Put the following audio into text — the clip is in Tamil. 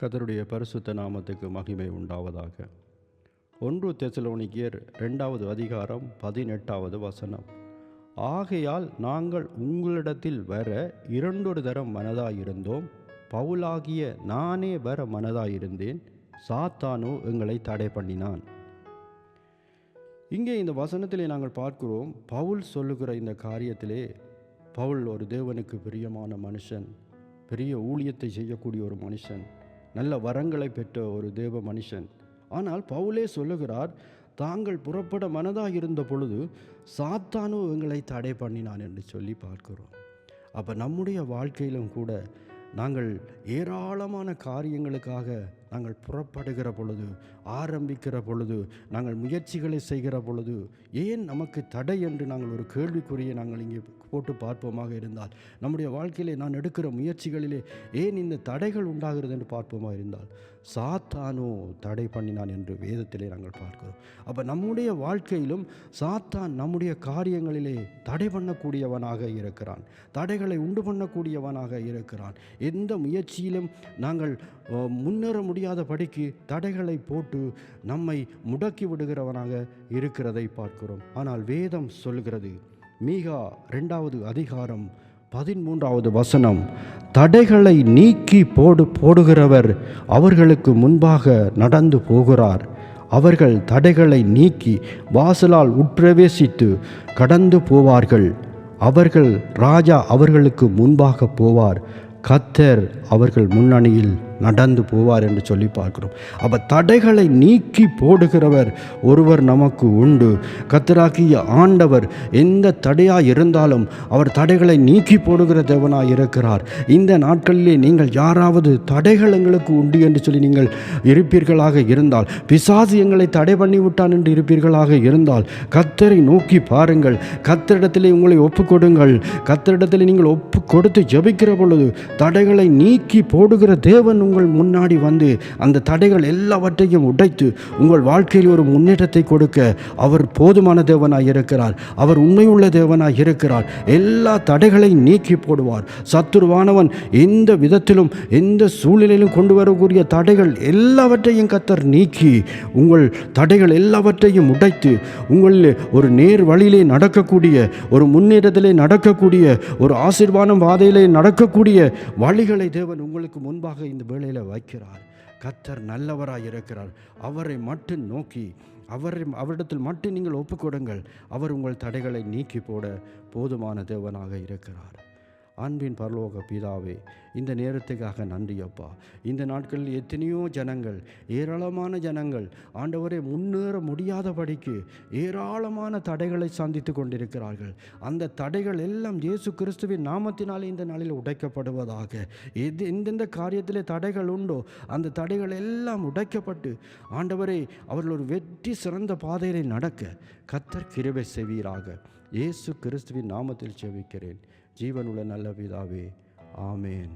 கதருடைய பரிசுத்த நாமத்துக்கு மகிமை உண்டாவதாக. ஒன்று தெசலோனிக்கியர் ரெண்டாவது அதிகாரம் பதினெட்டாவது வசனம். ஆகையால் நாங்கள் உங்களிடத்தில் வர இரண்டொரு தரம் மனதாயிருந்தோம். பவுலாகிய நானே வர மனதாயிருந்தேன். சாத்தானோ எங்களை தடை பண்ணினான். இங்கே இந்த வசனத்திலே நாங்கள் பார்க்கிறோம் பவுல் சொல்லுகிற இந்த காரியத்திலே பவுல் ஒரு தேவனுக்கு பிரியமான மனுஷன் பெரிய ஊழியத்தை செய்யக்கூடிய ஒரு மனுஷன். நல்ல வரங்களை பெற்ற ஒரு தேவ மனுஷன். ஆனால் பவுலே சொல்லுகிறார் தாங்கள் புறப்பட மனதாக இருந்த பொழுது சாத்தானும் எங்களை தடை பண்ணினான் என்று சொல்லி பார்க்கிறோம். அப்போ நம்முடைய வாழ்க்கையிலும் கூட நாங்கள் ஏராளமான காரியங்களுக்காக நாங்கள் புறப்படுகிற பொழுது ஆரம்பிக்கிற பொழுது நாங்கள் முயற்சிகளை செய்கிற பொழுது ஏன் நமக்கு தடை என்று நாங்கள் ஒரு கேள்விக்குறியை நாங்கள் இங்கே போட்டு பார்ப்போமாக இருந்தால் நம்முடைய வாழ்க்கையிலே நான் எடுக்கிற முயற்சிகளிலே ஏன் இந்த தடைகள் உண்டாகிறது என்று பார்ப்போமாக இருந்தால் சாத்தானோ தடை பண்ணினான் என்று வேதத்திலே நாங்கள் பார்க்கிறோம். அப்போ நம்முடைய வாழ்க்கையிலும் சாத்தான் நம்முடைய காரியங்களிலே தடை பண்ணக்கூடியவனாக இருக்கிறான். தடைகளை உண்டு பண்ணக்கூடியவனாக இருக்கிறான். எந்த முயற்சியிலும் நாங்கள் முன்னேற முடியும் முடியாதபடிக்கு தடைகளை போட்டு நம்மை முடக்கி விடுகிறவனாக இருக்கிறதை பார்க்கிறோம். ஆனால் வேதம் சொல்கிறது மீகா ரெண்டாவது அதிகாரம் பதிமூன்றாவது வசனம் தடைகளை நீக்கி போடு போடுகிறவர் அவர்களுக்கு முன்பாக நடந்து போகிறார். அவர்கள் தடைகளை நீக்கி வாசலால் உட்பிரவேசித்து கடந்து போவார்கள். அவர்கள் ராஜா அவர்களுக்கு முன்பாக போவார். கத்தர் அவர்கள் முன்னணியில் நடந்து போவார் என்று சொல்லி பார்க்கிறோம். அப்போ தடைகளை நீக்கி போடுகிறவர் ஒருவர் நமக்கு உண்டு. கத்தராகிய ஆண்டவர் எந்த தடையாக இருந்தாலும் அவர் தடைகளை நீக்கி போடுகிற தேவனாக இருக்கிறார். இந்த நாட்களிலே நீங்கள் யாராவது தடைகள் எங்களுக்கு உண்டு என்று சொல்லி நீங்கள் இருப்பீர்களாக இருந்தால் பிசாசு எங்களை தடை பண்ணிவிட்டான் என்று இருப்பீர்களாக இருந்தால் கத்தரை நோக்கி பாருங்கள். கத்தரிடத்திலே உங்களை ஒப்பு கொடுங்கள் கத்தரிடத்திலே நீங்கள் ஒப்பு கொடுத்து ஜெபிக்கிற பொழுது தடைகளை நீக்கி போடுகிற தேவன் உங்கள் முன்னாடி வந்து அந்த தடைகள் எல்லாவற்றையும் உடைத்து உங்கள் வாழ்க்கையில் ஒரு முன்னேற்றத்தை கொடுக்க அவர் போதுமான தேவனாய் இருக்கிறார். அவர் உண்மையுள்ள தேவனாய் இருக்கிறார். எல்லா தடைகளை நீக்கி போடுவார். சத்துருவானவன் எந்த விதத்திலும் எந்த சூழ்நிலையிலும் கொண்டு வரக்கூடிய தடைகள் எல்லாவற்றையும் கத்தர் நீக்கி உங்கள் தடைகள் எல்லாவற்றையும் உடைத்து உங்களில் ஒரு நேர் வழியிலே நடக்கக்கூடிய ஒரு முன்னேற்றத்திலே நடக்கக்கூடிய ஒரு ஆசீர்வாதம் பாதையிலே நடக்கக்கூடிய வழிகளை தேவன் உங்களுக்கு முன்பாக இந்த வேலையில் வைக்கிறார். கத்தர் நல்லவராக இருக்கிறார். அவரை மட்டும் நோக்கி அவரை அவரிடத்தில் மட்டும் நீங்கள் ஒப்புக்கொடுங்கள். அவர் உங்கள் தடைகளை நீக்கி போட போதுமான தேவனாக இருக்கிறார். அன்பின் பரலோக பிதாவே இந்த நேரத்துக்காக நன்றி அப்பா இந்த நாட்களில் எத்தனையோ ஜனங்கள் ஏராளமான ஜனங்கள் ஆண்டவரை முன்னேற முடியாதபடிக்கு ஏராளமான தடைகளை சந்தித்து கொண்டிருக்கிறார்கள். அந்த தடைகள் எல்லாம் இயேசு கிறிஸ்துவின் நாமத்தினாலே இந்த நாளில் உடைக்கப்படுவதாக. எது எந்தெந்த காரியத்தில் தடைகள் உண்டோ அந்த தடைகள் எல்லாம் உடைக்கப்பட்டு ஆண்டவரை அவர்கள் ஒரு வெற்றி சிறந்த பாதையிலே நடக்க கத்தர் கிருபை செய்வீராக. இயேசு கிறிஸ்துவின் நாமத்தில் செவிக்கிறேன் ஜீவனுள்ள நல்ல பிதாவே ஆமேன்.